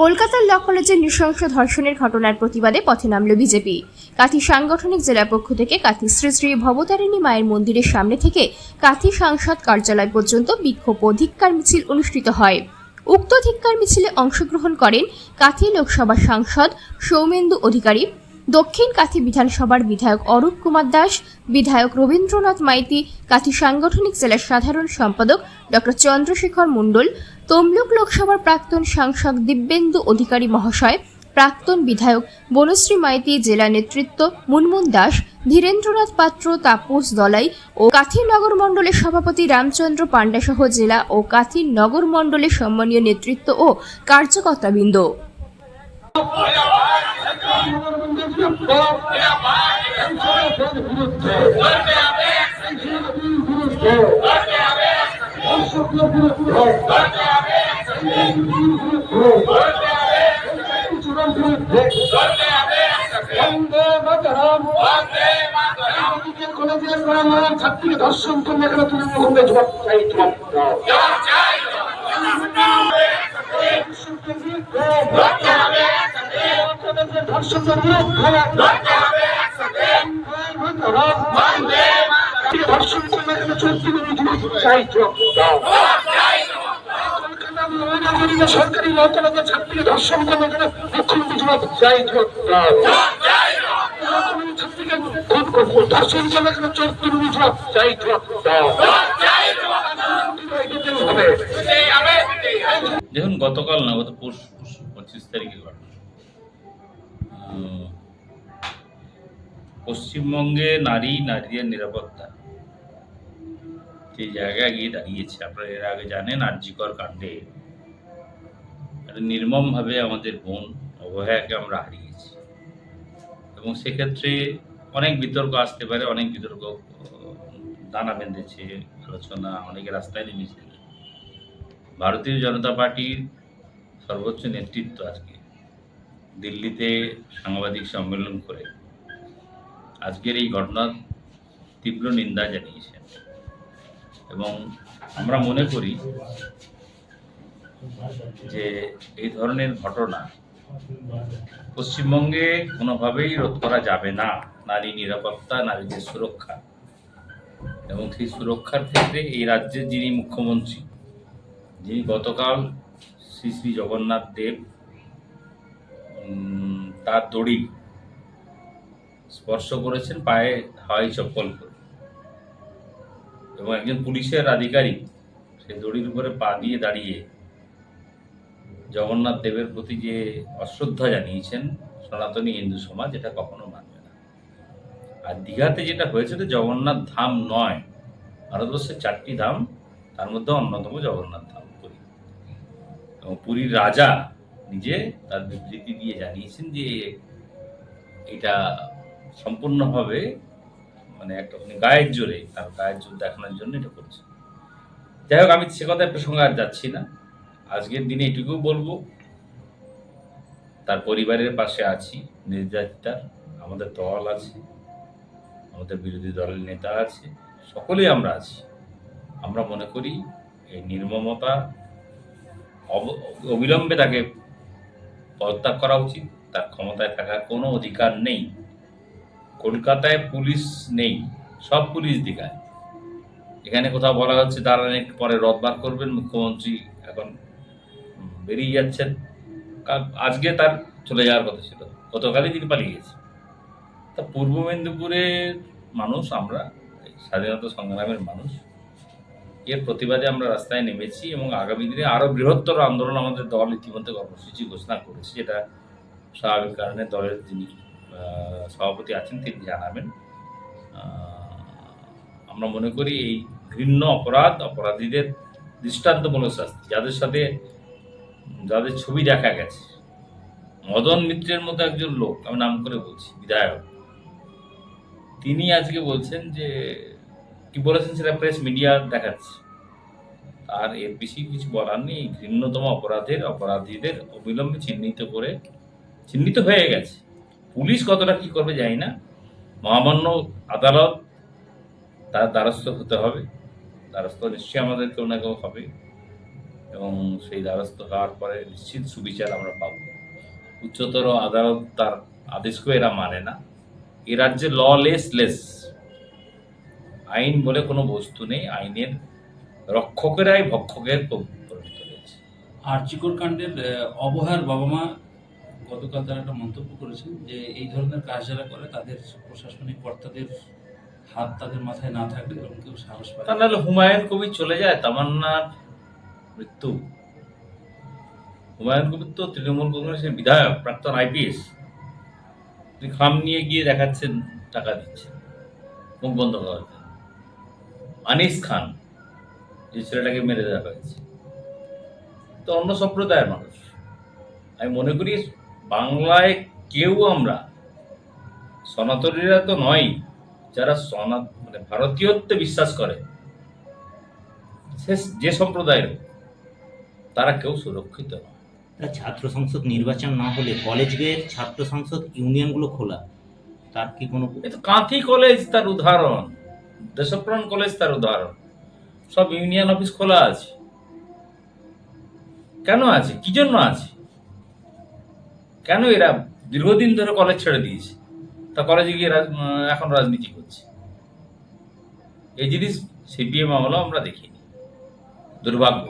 কলকাতার ল কলেজের নৃশংস ধর্ষণের ঘটনার প্রতিবাদে পথে নামল বিজেপি। কাথি সাংগঠনিক জেলা পক্ষ থেকে কাথি শ্রী শ্রী ভবতারিণী মায়ের মন্দিরের সামনে থেকে কাথি সাংসদ কার্যালয় পর্যন্ত বিক্ষোভ ও মিছিল অনুষ্ঠিত হয়। উক্ত ধিক্কার মিছিলে অংশগ্রহণ করেন কাথি লোকসভা সাংসদ সৌমেন্দু অধিকারী দক্ষিণ কাথি বিধানসভার বিধায়ক অরূপ কুমার দাস, বিধায়ক রবীন্দ্রনাথ মাইতি, কাথি সাংগঠনিক জেলার সাধারণ সম্পাদক ডক্টর চন্দ্রশেখর মণ্ডল তমলুক লোকসভার প্রাক্তন সাংসদ দিব্যেন্দু অধিকারী মহাশয়, প্রাক্তন বিধায়ক বনশ্রী মাইতি, জেলা নেতৃত্ব মুনমুন দাস, ধীরেন্দ্রনাথ পাত্র, তাপস দলাই ও কাথি নগর মণ্ডলের সভাপতি রামচন্দ্র পাণ্ডা সহ জেলা ও কাথি নগর মণ্ডলের সম্মানীয় নেতৃত্ব ও কার্যকর্তাবৃন্দ। ছাত্রীকে ধর্ষণ করলে এখানে তুমি মুখে জবাব চাই জবাব সরকারি ল কলেজের ছাত্রীকে ধর্ষণ করলে মুখ্যমন্ত্রী জবাব চাই ছাত্রীকে ধর্ষণ করলে চাই জবাব দেখুন, গতকাল না গত পরশু, পঁচিশ তারিখে ঘটনা। পশ্চিমবঙ্গে নারী, নারীদের নিরাপত্তা। যে জায়গায় গিয়ে দাঁড়িয়েছে, আপনারা এর আগে জানেন আর্যিকর কাণ্ডে। নির্মমভাবে আমাদের বোন অবহেয়াকে আমরা হারিয়েছি। এবং সেক্ষেত্রে অনেক বিতর্ক আসতে পারে, অনেক বিতর্ক দানা বেঁধেছে, আলোচনা, অনেকে রাস্তায় নেমেছে। ভারতীয় জনতা পার্টির সর্বোচ্চ নেতৃত্ব আজকে। দিল্লিতে সাংবাদিক সম্মেলন করে আজকের এই ঘটনার তীব্র নিন্দা জানিয়েছেন। এবং আমরা মনে করি যে এই ধরনের ঘটনা পশ্চিমবঙ্গে কোনোভাবেই রোধ করা যাবে না। নারী নিরাপত্তা, নারীদের সুরক্ষা। এবং সেই সুরক্ষার ক্ষেত্রে এই রাজ্যের যিনি মুখ্যমন্ত্রী, যিনি গতকাল শ্রী শ্রী জগন্নাথ দেব তার দড়ি স্পর্শ করেছেন, পায়ে হাওয়াই চপ্পল করে এবং একজন পুলিশের আধিকারিক সেই দড়ির উপরে পা দিয়ে দাঁড়িয়ে জগন্নাথ দেবের প্রতি যে অশ্রদ্ধা জানিয়েছেন, সনাতনী হিন্দু সমাজ এটা কখনো মানবে না। আর দীঘাতে যেটা হয়েছে তো জগন্নাথ ধাম নয়, ভারতবর্ষের চারটি ধাম, তার মধ্যে অন্যতম জগন্নাথ ধাম পুরী। এবং পুরীর রাজা নিজে তার বিবৃতি দিয়ে জানিয়েছেন যে এটা সম্পূর্ণভাবে মানে একটা মানে গায়ের জোরে, তার গায়ের জোর দেখানোর জন্য এটা করছে। যাই হোক, আমি সে কথায় প্রসঙ্গে আর যাচ্ছি না। আজকের দিনে এটুকু বলব। তার পরিবারের পাশে আছি, নির্যাতিতার আমাদের দল আছে, আমাদের বিরোধী দলের নেতা আছে, সকলেই আমরা আছি। আমরা মনে করি এই নির্মমতা অব- অবিলম্বে তাকে পদত্যাগ করা উচিত। তার ক্ষমতায় থাকার কোনো অধিকার নেই। কলকাতায় পুলিশ নেই। সব পুলিশ দীঘায়। এখানে কোথাও বলা হচ্ছে তারা একটু পরে রদবার করবেন। মুখ্যমন্ত্রী এখন বেরিয়ে যাচ্ছেন। আজকে তার চলে যাওয়ার কথা ছিল। গতকালই তিনি পালিয়ে গেছে তা পূর্ব মেদিনীপুরের মানুষ আমরা স্বাধীনতা সংগ্রামের মানুষ এর প্রতিবাদে আমরা রাস্তায় নেমেছি এবং আগামী দিনে আরও বৃহত্তর আন্দোলন আমাদের দল ইতিমধ্যে কর্মসূচি ঘোষণা করেছে। যেটা স্বাভাবিক কারণে দলের যিনি সভাপতি আছেন তিনি জানাবেন। আমরা মনে করি এই ঘৃণ্য অপরাধ, অপরাধীদের দৃষ্টান্তমূলক শাস্তি, যাদের সাথে, যাদের ছবি দেখা গেছে। মদন মিত্রের মতো একজন লোক, আমি নাম করে বলছি, বিধায়ক। তিনি আজকে বলছেন যে, কি বলেছেন সেটা প্রেস মিডিয়া দেখাচ্ছে। আর এর বেশি কিছু বলার নেই। ঘৃণ্যতম অপরাধের অপরাধীদের অবিলম্বে চিহ্নিত করে, চিহ্নিত হয়ে গেছে। পুলিশ কতটা কি করবে জানি না। মহামান্য আদালত তার দ্বারস্থ হতে হবে। দ্বারস্থ নিশ্চয়ই আমাদের কেউ না কেউ হবে। এবং সেই দ্বারস্থ হওয়ার পরে নিশ্চিত সুবিচার আমরা পাব। উচ্চতর আদালত তার আদেশকেও এরা মানে না। এ রাজ্যে ল লেস লেস আইন বলে কোনো বস্তু নেই। আইনের রক্ষকেরাই ভক্ষকের পরিণত হয়েছে। আর্চিকর কাণ্ডের আহ, অবহেলার বাবা মা গতকাল তারা একটা মন্তব্য করেছেন যে এই ধরনের কাজ যারা করে তাদের প্রশাসনিক কর্তাদের হাত তাদের মাথায় না থাকলে এরকম কেউ সাহস পায় তা না। নাহলে হুমায়ুন কবি চলে যায় তামান্নার মৃত্যু। হুমায়ুন কবির তো তৃণমূল কংগ্রেসের বিধায়ক প্রাক্তন আইপিএস। তিনি খাম নিয়ে গিয়ে দেখাচ্ছেন টাকা দিচ্ছেন। মুখ বন্ধ করার জন্য। আনিস খান যে ছেলেটাকে মেরে দেওয়া হয়েছে। তো অন্য সম্প্রদায়ের মানুষ। আমি মনে করি বাংলায় কেউ আমরা সনাতনীরা তো নয় যারা সনাত মানে ভারতীয়ত্বে বিশ্বাস করে। সে যে সম্প্রদায়ের তারা কেউ সুরক্ষিত নয়। ছাত্র সংসদ নির্বাচন না হলে কলেজের ছাত্র সংসদ ইউনিয়নগুলো খোলা তার কি কোনো কাঁথি কলেজ তার উদাহরণ দেশপ্রাণ কলেজ তার উদাহরণ। সব ইউনিয়ন অফিস খোলা আছে। কেন আছে? কি জন্য আছে? কেন এরা দীর্ঘদিন ধরে কলেজ ছেড়ে দিয়েছে? তা কলেজে গিয়ে এখন রাজনীতি করছে। এই জিনিস সিপিএম আমলেও আমরা দেখিনি। দুর্ভাগ্য।